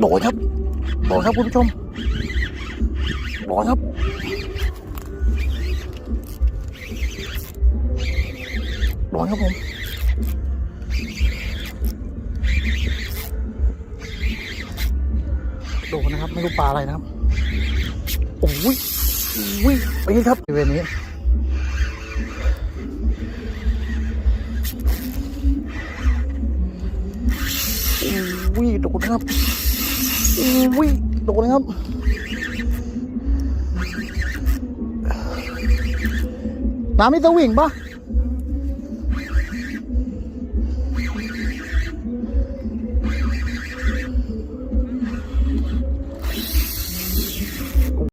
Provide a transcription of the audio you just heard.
นครับโดนครับคุณผู้ชมโดนครับโดนครับผมโดนนะครับ ไม่รู้ปลาอะไรนะครับโอ้ยโอ้ยไปที่ครับบริเวณนี้โอ้ยโดนครับ อ้ยโดนนะครับ น้ำมีสวิงปะ